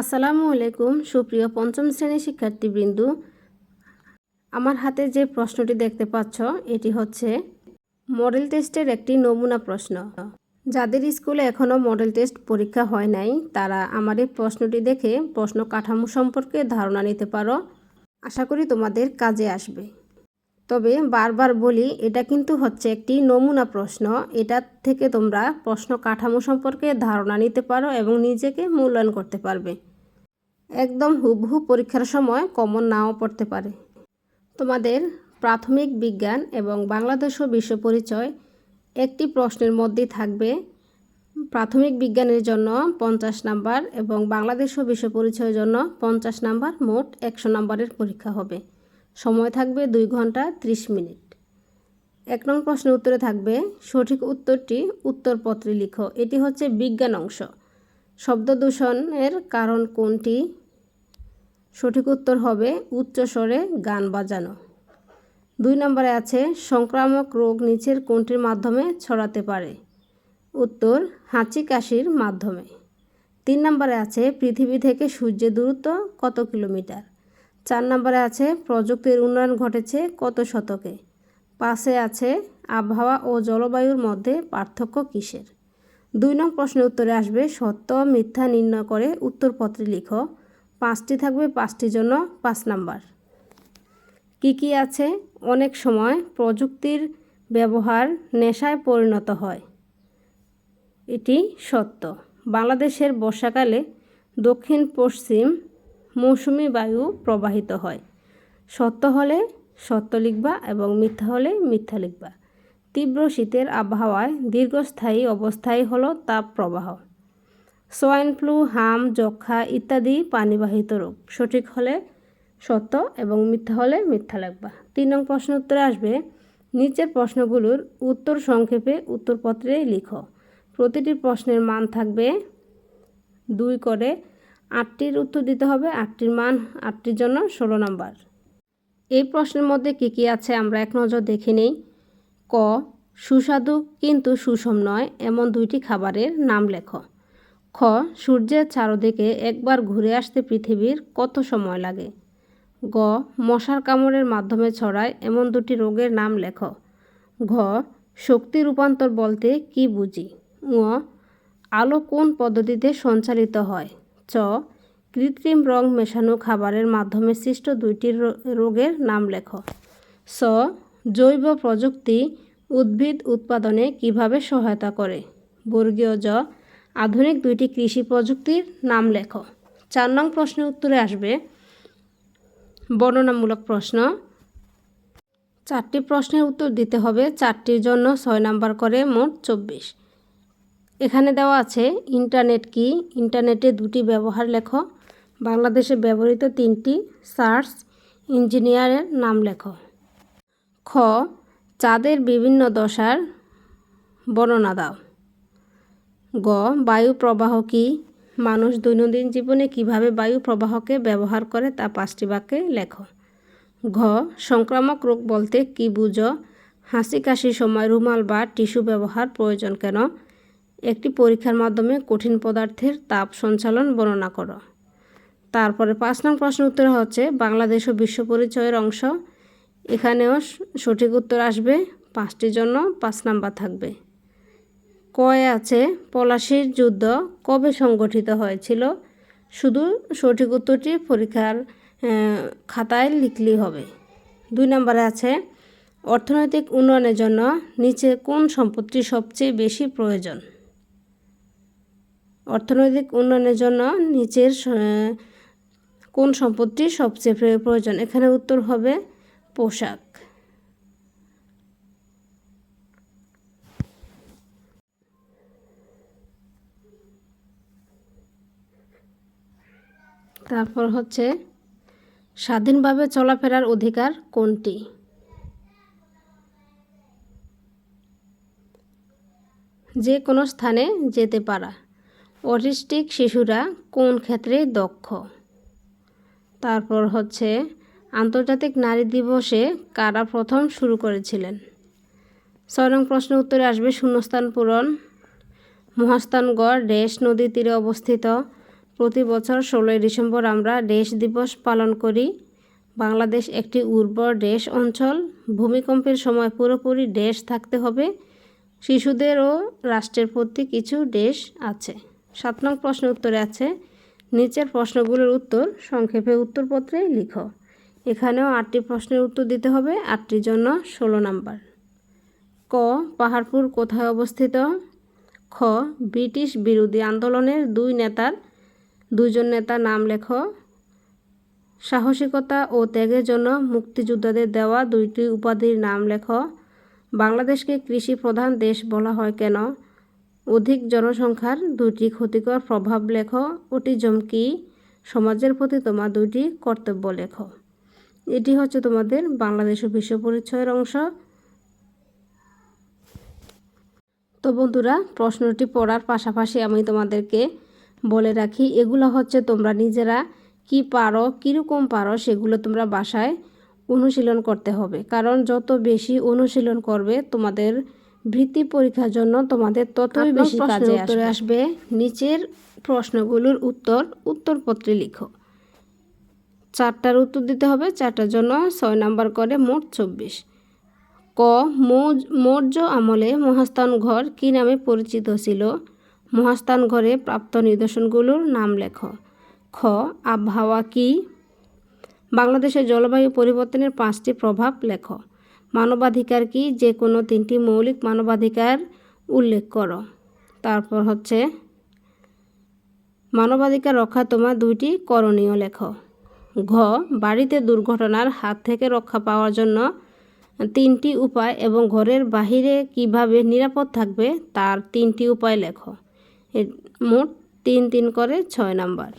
আসসালামু আলাইকুম, সুপ্রিয় পঞ্চম শ্রেণির শিক্ষার্থীবৃন্দু। আমার হাতে যে প্রশ্নটি দেখতে পাচ্ছ, এটি হচ্ছে মডেল টেস্টের একটি নমুনা প্রশ্ন। যাদের স্কুলে এখনও মডেল টেস্ট পরীক্ষা হয় নাই, তারা আমার এই প্রশ্নটি দেখে প্রশ্ন কাঠামো সম্পর্কে ধারণা নিতে পারো। আশা করি তোমাদের কাজে আসবে। তবে বারবার বলি, এটা কিন্তু হচ্ছে একটি নমুনা প্রশ্ন। এটা থেকে তোমরা প্রশ্ন কাঠামো সম্পর্কে ধারণা নিতে পারো এবং নিজেকে মূল্যায়ন করতে পারবে। একদম হুবহু পরীক্ষার সময় কমন নাও পড়তে পারে। তোমাদের প্রাথমিক বিজ্ঞান এবং বাংলাদেশ ও বিশ্ব পরিচয় একটি প্রশ্নের মধ্যেই থাকবে। প্রাথমিক বিজ্ঞানের জন্য পঞ্চাশ নাম্বার এবং বাংলাদেশ ও বিশ্ব পরিচয়ের জন্য পঞ্চাশ নাম্বার, মোট একশো নাম্বারের পরীক্ষা হবে। সময় থাকবে দুই ঘণ্টা ত্রিশ মিনিট। এক নং প্রশ্নের উত্তরে থাকবে, সঠিক উত্তরটি উত্তরপত্রে লিখো। এটি হচ্ছে বিজ্ঞান অংশ। শব্দ দূষণের কারণ কোনটি? সঠিক উত্তর হবে উচ্চ স্বরে গান বাজানো। দুই নম্বরে আছে, সংক্রামক রোগ নিচের কোনটির মাধ্যমে ছড়াতে পারে? উত্তর, হাঁচি কাশির মাধ্যমে। তিন নম্বরে আছে, পৃথিবী থেকে সূর্যের দূরত্ব কত কিলোমিটার? চার নম্বরে আছে, প্রযুক্তির উন্নয়ন ঘটেছে কত শতকে? পাশে আছে, আবহাওয়া ও জলবায়ুর মধ্যে পার্থক্য কিসের? দুই নং প্রশ্নের উত্তরে আসবে, সত্য মিথ্যা নির্ণয় করে উত্তরপত্রে লিখো। পাঁচটি থাকবে, পাঁচটির জন্য পাঁচ নাম্বার। কি কি আছে? অনেক সময় প্রযুক্তির ব্যবহার নেশায় পরিণত হয়। এটি সত্য। বাংলাদেশের বর্ষাকালে দক্ষিণ পশ্চিম মৌসুমি বায়ু প্রবাহিত হয়। সত্য হলে সত্য লিখবা এবং মিথ্যা হলে মিথ্যা লিখবা। তীব্র শীতের আবহাওয়ায় দীর্ঘস্থায়ী অবস্থায় হলো তাপ প্রবাহ। সোয়াইন ফ্লু, হাম যক্ষা ইত্যাদি পানিবাহিত রোগ। সঠিক হলে সত্য এবং মিথ্যা হলে মিথ্যা লিখবা। তিন নং প্রশ্ন উত্তরে আসবে, নিচের প্রশ্নগুলোর উত্তর সংক্ষেপে উত্তরপত্রে লিখো। প্রতিটি প্রশ্নের মান থাকবে দুই করে আটটির উত্তর দিতে হবে, আটটির মান, আটটির জন্য ষোলো নম্বর। এই প্রশ্নের মধ্যে কী কী আছে আমরা এক নজর দেখে নেই। ক, সুস্বাদু কিন্তু সুষম নয়, এমন দুইটি খাবারের নাম লেখ। খ, সূর্যের চারদিকে একবার ঘুরে আসতে পৃথিবীর কত সময় লাগে। গ, মশার কামড়ের মাধ্যমে ছড়ায়, এমন দুটি রোগের নাম লেখ। ঘ, শক্তি রূপান্তর বলতে কি বুঝি। ঙ, আলো কোন পদ্ধতিতে সঞ্চালিত হয়। চ কৃত্রিম রং মেশানো খাবারের মাধ্যমে সৃষ্ট দুইটি রোগের নাম লেখ। স, জৈব প্রযুক্তি উদ্ভিদ উৎপাদনে কীভাবে সহায়তা করে? বর্গীয় জ, আধুনিক দুইটি কৃষি প্রযুক্তির নাম লেখ। চার নং প্রশ্নের উত্তরে আসবে, বর্ণনামূলক প্রশ্ন। চারটি প্রশ্নের উত্তর দিতে হবে, চারটির জন্য ছয় নাম্বার করে মোট চব্বিশ। এখানে দেওয়া আছে ইন্টারনেট কি? ইন্টারনেটে দুটি ব্যবহার লেখো। বাংলাদেশে ব্যবহৃত তিনটি সার্চ ইঞ্জিনিয়ারের নাম লেখো। খ, চাঁদের বিভিন্ন দশার বর্ণনা দাও। গ, বায়ু প্রবাহ কি? মানুষ দৈনন্দিন জীবনে কীভাবে বায়ু প্রবাহকে ব্যবহার করে তা পাঁচটি বাক্যে লেখো। ঘ, সংক্রামক রোগ বলতে কি বুঝো? হাসি কাশির সময় রুমাল বা টিস্যু ব্যবহার প্রয়োজন কেন? একটি পরীক্ষার মাধ্যমে কঠিন পদার্থের তাপ সঞ্চালন বর্ণনা করো। তারপরে পাঁচ নং প্রশ্ন উত্তর হচ্ছে, বাংলাদেশ ও বিশ্ব পরিচয়ের অংশ। এখানেও সঠিক উত্তর আসবে, পাঁচটির জন্য পাঁচ নাম্বার থাকবে। কয়ে আছে, পলাশির যুদ্ধ কবে সংগঠিত হয়েছিল? শুধু সঠিক উত্তরটি পরীক্ষার খাতায় লিখলেই হবে। দুই নম্বরে আছে, অর্থনৈতিক উন্নয়নের জন্য নিচে কোন সম্পত্তি সবচেয়ে বেশি প্রয়োজন? অর্থনৈতিক উন্নয়নের জন্য নিচের কোন সম্পত্তি সবচেয়ে প্রয়োজন? এখানে উত্তর হবে পোশাক। তারপর হচ্ছে, স্বাধীনভাবে চলাফেরার অধিকার কোনটি? যে কোনো স্থানে যেতে পারা। অটিস্টিক শিশুরা কোন ক্ষেত্রে দক্ষ? তারপর হচ্ছে, আন্তর্জাতিক নারী দিবসে কারা প্রথম শুরু করেছিলেন? ছয় নং প্রশ্ন উত্তরে আসবে শূন্যস্থান পূরণ। মহাস্থানগড় ড্যাশ নদীর তীরে অবস্থিত। প্রতি বছর ষোলোই ডিসেম্বর আমরা দেশ দিবস পালন করি। বাংলাদেশ একটি উর্বর দেশ অঞ্চল। ভূমিকম্পের সময় পুরোপুরি দেশ থাকতে হবে। শিশুদেরও রাষ্ট্রের প্রতি কিছু দেশ আছে। সাত নং প্রশ্ন উত্তরে আছে, নিচের প্রশ্নগুলোর উত্তর সংক্ষেপে উত্তরপত্রে লিখো। এখানেও আটটি প্রশ্নের উত্তর দিতে হবে, আটটির জন্য ষোলো নাম্বার। ক, পাহাড়পুর কোথায় অবস্থিত? খ, ব্রিটিশ বিরোধী আন্দোলনের দুই নেতার দুইজন নেতার নাম লেখো। সাহসিকতা ও ত্যাগের জন্য মুক্তিযোদ্ধাদের দেওয়া দুইটি উপাধির নাম লেখো। বাংলাদেশকে কৃষি প্রধান দেশ বলা হয় কেন? অধিক জনসংখ্যার দুটি ক্ষতিকর প্রভাব লেখো অটিজম কি সমাজের প্রতি তোমার দুইটি কর্তব্য লেখো। এটি হচ্ছে তোমাদের বাংলাদেশ বিশ্ব পরিচয়ের অংশ। তো বন্ধুরা, প্রশ্নটি পড়ার পাশাপাশি আমি তোমাদেরকে বলে রাখি, এগুলো হচ্ছে তোমরা নিজেরা কি পারো, কীরকম পারো, সেগুলো তোমরা বাসায় অনুশীলন করতে হবে। কারণ যত বেশি অনুশীলন করবে, তোমাদের বৃত্তি পরীক্ষার জন্য তোমাদের ততই বেশি কাজে উত্তরে আসবে। নিচের প্রশ্নগুলোর উত্তর উত্তরপত্রে লিখো। চারটার উত্তর দিতে হবে চারটার জন্য ছয় নাম্বার করে মোট চব্বিশ। ক মৌর্য আমলে মহাস্থান ঘর কী নামে পরিচিত ছিল? মহাস্থান ঘরে প্রাপ্ত নিদর্শনগুলোর নাম লেখো। খ আবহাওয়া কি? বাংলাদেশের জলবায়ু পরিবর্তনের পাঁচটি প্রভাব লেখো। মানবাধিকার কি? যে কোনো তিনটি মৌলিক মানবাধিকার উল্লেখ করো। তারপর হচ্ছে, মানবাধিকার রক্ষা তোমার দুইটি করণীয় লেখো। ঘ, বাড়িতে দুর্ঘটনার হাত থেকে রক্ষা পাওয়ার জন্য তিনটি উপায় এবং ঘরের বাহিরে কীভাবে নিরাপদ থাকবে তার তিনটি উপায় লেখো। মোট তিন তিন করে ছয় নাম্বার।